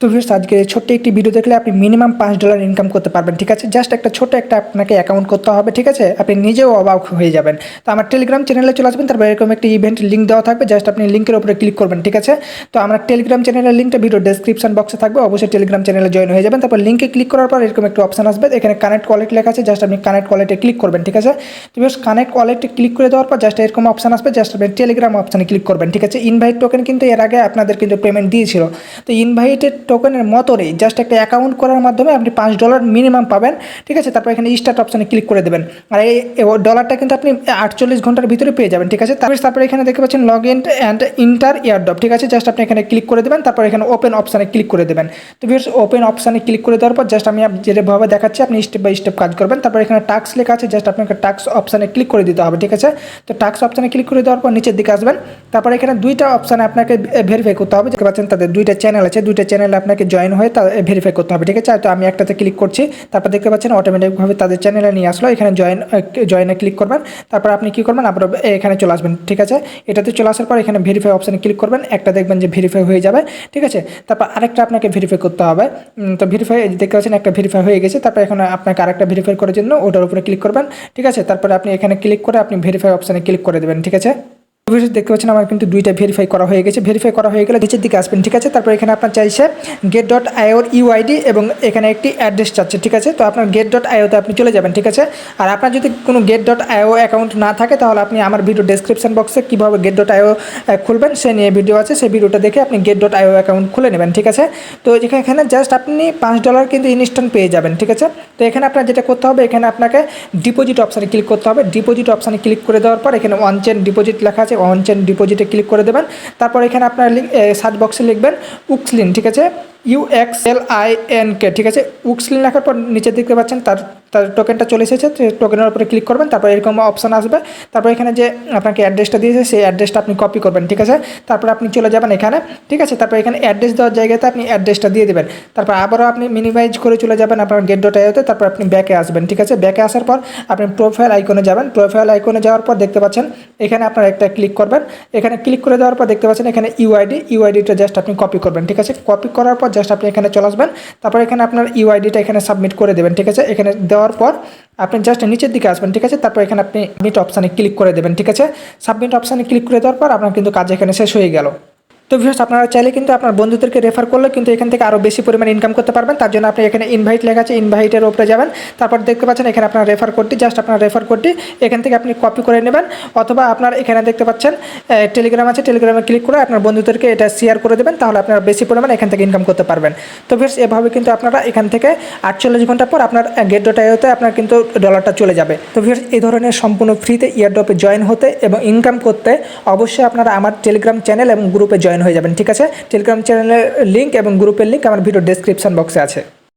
তো ভিউয়ার্স আজকে ছোট্ট একটি ভিডিও দেখলে আপনি মিনিমাম পাঁচ ডলার ইনকাম করতে পারবেন, ঠিক আছে? জাস্ট একটা ছোট একটা আপনাকে অ্যাকাউন্ট করতে হবে, ঠিক আছে? আপনি নিজেও অবাক হয়ে যাবেন। তো আমার টেলিগ্রাম চ্যানেলে চলে আসবেন, তারপর এরকম একটি ইভেন্ট লিঙ্ক দেওয়া থাকবে জাস্ট আপনি লিঙ্কের উপরে ক্লিক করবেন, ঠিক আছে? তো আমার টেলিগ্রাম চ্যানেলের লিঙ্কটা ভিডিও ডেসক্রিপশন বক্সে থাকবে, অবশ্যই টেলিগ্রাম চ্যানেলে জয়েন হয়ে যাবেন। তারপর লিঙ্কে ক্লিক করার পর এরকম একটা অপশন আসবে, এখানে কানেক্ট ওয়ালেট লেখা আছে জাস্ট আপনি কানেক্ট ওয়ালেটে ক্লিক করবেন, ঠিক আছে? তো কানেক্ট ওয়ালেটে ক্লিক করে দেওয়ার পর জাস্ট এরকম অপশন আসবে জাস্ট আপনি টেলিগ্রাম অপশানে ক্লিক করবেন, ঠিক আছে? ইনভাইট টোকেন কিন্তু এর আগে আপনাদের কিন্তু পেমেন্ট দিয়েছিল। তো ইনভাইটেড টোকেনের মতনই জাস্ট একটা অ্যাকাউন্ট করার মাধ্যমে আপনি পাঁচ ডলার মিনিমাম পাবেন, ঠিক আছে? তারপর এখানে স্টার্ট অপশানে ক্লিক করে দেবেন। আর এই ডলারটা কিন্তু আপনি আটচল্লিশ ঘণ্টার ভিতরে পেয়ে যাবেন, ঠিক আছে? তারপর, তারপরে এখানে দেখতে পাচ্ছেন লগ ইন অ্যান্ড ইন্টার ইয়ারডপ ঠিক আছে? জাস্ট আপনি এখানে ক্লিক করে দেবেন, তারপর এখানে ওপেন অপশানে ক্লিক করে দেবেন। তো ভিউর্স ওপেন অপশানে ক্লিক করে দেওয়ার পর জাস্ট আমি যেভাবে দেখাচ্ছি, আপনি স্টেপ বাই স্টেপ কাজ করবেন। তারপর এখানে টাক্স লেখা আছে জাস্ট আপনাকে টাক্স অপশানে ক্লিক করে দিতে হবে, ঠিক আছে? তো টাক্স অপশানে ক্লিক করে দেওয়ার পর নিচের দিকে আসবেন। তারপর এখানে দুইটা অপশানে আপনাকে ভেরিফাই করতে হবে। দেখতে পাচ্ছেন তাদের দুইটা চ্যানেল আছে, দুইটা চ্যানেলে আপনাকে জয়েন হয়ে তা ভেরিফাই করতে হবে, ঠিক আছে? তো আমি একটাতে ক্লিক করছি, তারপর দেখতে পাচ্ছেন অটোমেটিকভাবে তাদের চ্যানেলে নিয়ে আসলো, এখানে জয়েন জয়েনে ক্লিক করবেন, তারপর আপনি কী করবেন, আপনার এখানে চলে আসবেন, ঠিক আছে? এটাতে চলে আসার পর এখানে ভেরিফাই অপশানে ক্লিক করবেন, একটা দেখবেন যে ভেরিফাই হয়ে যাবে, ঠিক আছে? তারপর আরেকটা আপনাকে ভেরিফাই করতে হবে তো ভেরিফাই দেখতে পাচ্ছেন একটা ভেরিফাই হয়ে গেছে, তারপর এখন আপনাকে আরেকটা ভেরিফাই করার জন্য ওটার উপরে ক্লিক করবেন, ঠিক আছে? তারপরে আপনি এখানে ক্লিক করে আপনি ভেরিফাই অপশানে ক্লিক করে দেবেন, ঠিক আছে? ভিডিওতে দেখতে পাচ্ছেন আমার কিন্তু দুইটা ভেরিফাই করা হয়ে গেছে। ভেরিফাই করা হয়ে গেলে নিচের দিকে আসবেন, ঠিক আছে? তারপর এখানে আপনার চাইছে গেট ডট আইওর ইউআইডি এবং এখানে একটি অ্যাড্রেস চাচ্ছে, ঠিক আছে? তো আপনার গেট ডট আইওতে আপনি চলে যাবেন, ঠিক আছে? আর আপনার যদি কোনো গেট ডট আইও অ্যাকাউন্ট না থাকে, তাহলে আপনি আমার ভিডিও ডেসক্রিপশন বক্সে কীভাবে গেট ডট আইও খুলবেন, সে নিয়ে ভিডিও আছে। সেই ভিডিওটা দেখে আপনি গেট ডট আইও অ্যাকাউন্ট খুলে নেবেন, ঠিক আছে? তো এখানে এখানে জাস্ট আপনি পাঁচ ডলার কিন্তু ইনস্ট্যান্ট পেয়ে যাবেন, ঠিক আছে? তো এখানে আপনার যেটা করতে হবে, এখানে আপনাকে ডিপোজিট অপশানে ক্লিক করতে হবে। ডিপোজিট অপশানে ক্লিক করে দেওয়ার পর এখানে ওয়ান চেন ডিপোজিট লেখা আছে ওয়ান চেন ডিপোজিটে ক্লিক করে দেবেন। তারপর এখানে আপনার সার্চ বক্সে লিখবেন উক্সলিন ঠিক আছে? কে ঠিক আছে? উক্সলিন লেখার পর নিচে দেখতে পাচ্ছেন, তার তার টোকেনটা চলে এসেছে টোকেনের উপরে ক্লিক করবেন, তারপর এরকম অপশান আসবে। তারপর এখানে যে আপনাকে অ্যাড্রেসটা দিয়েছে, সেই অ্যাড্রেসটা আপনি কপি করবেন, ঠিক আছে? তারপর আপনি চলে যাবেন এখানে, ঠিক আছে? তারপর এখানে অ্যাড্রেস দেওয়ার জায়গাতে আপনি অ্যাড্রেসটা দিয়ে দেবেন। তারপর আবারও আপনি মিনিমাইজ করে চলে যাবেন আপনার গেট ডট আইওতে তারপর আপনি ব্যাকে আসবেন, ঠিক আছে? ব্যাকে আসার পর আপনি প্রোফাইল আইকনে যাবেন। প্রোফাইল আইকনে যাওয়ার পর দেখতে পাচ্ছেন, এখানে আপনার একটা ক্লিক করবেন। এখানে ক্লিক করে দেওয়ার পর দেখতে পাচ্ছেন, এখানে ইউআইডি ইউআইডিটা জাস্ট আপনি কপি করবেন, ঠিক আছে? কপি করার পর জাস্ট আপনি এখানে চলে আসবেন। তারপর এখানে আপনার ইউআইডিটা এখানে সাবমিট করে দেবেন, ঠিক আছে? এখানে দেওয়ার পর আপনি জাস্ট নিচের দিকে আসবেন, ঠিক আছে? তারপর এখানে আপনি সাবমিট অপশানে ক্লিক করে দেবেন, ঠিক আছে? সাবমিট অপশানে ক্লিক করে দেওয়ার পর আপনার কিন্তু কাজ এখানে শেষ হয়ে গেল। তো ভিউয়ার্স আপনারা চাইলে কিন্তু আপনার বন্ধুদেরকে রেফার করলে কিন্তু এখান থেকে আরও বেশি পরিমাণে ইনকাম করতে পারবেন। তার জন্য আপনি এখানে ইনভাইট লেখা আছে ইনভাইটের ওপরে যাবেন। তারপর দেখতে পাচ্ছেন এখানে আপনার রেফার কোডটি জাস্ট আপনার রেফার কোডটি এখান থেকে আপনি কপি করে নেবেন। অথবা আপনার এখানে দেখতে পাচ্ছেন টেলিগ্রাম আছে টেলিগ্রামে ক্লিক করে আপনার বন্ধুদেরকে এটা শেয়ার করে দেবেন, তাহলে আপনারা বেশি পরিমাণে এখান থেকে ইনকাম করতে পারবেন। তো ভিউয়ার্স এভাবে কিন্তু আপনারা এখান থেকে আটচল্লিশ ঘণ্টা পর আপনার গেট ডট আপনার কিন্তু ডলারটা চলে যাবে। তো ভিউয়ার্স এই ধরনের সম্পূর্ণ ফ্রিতে ইয়ারড্রপে জয়েন হতে এবং ইনকাম করতে অবশ্যই আপনারা আমার টেলিগ্রাম চ্যানেল এবং গ্রুপে জয়েন হয়ে যাবেন, ঠিক আছে? টেলিগ্রাম চ্যানেলের লিঙ্ক এবং গ্রুপের লিঙ্ক আমার ভিডিও ডেসক্রিপশন বক্সে আছে।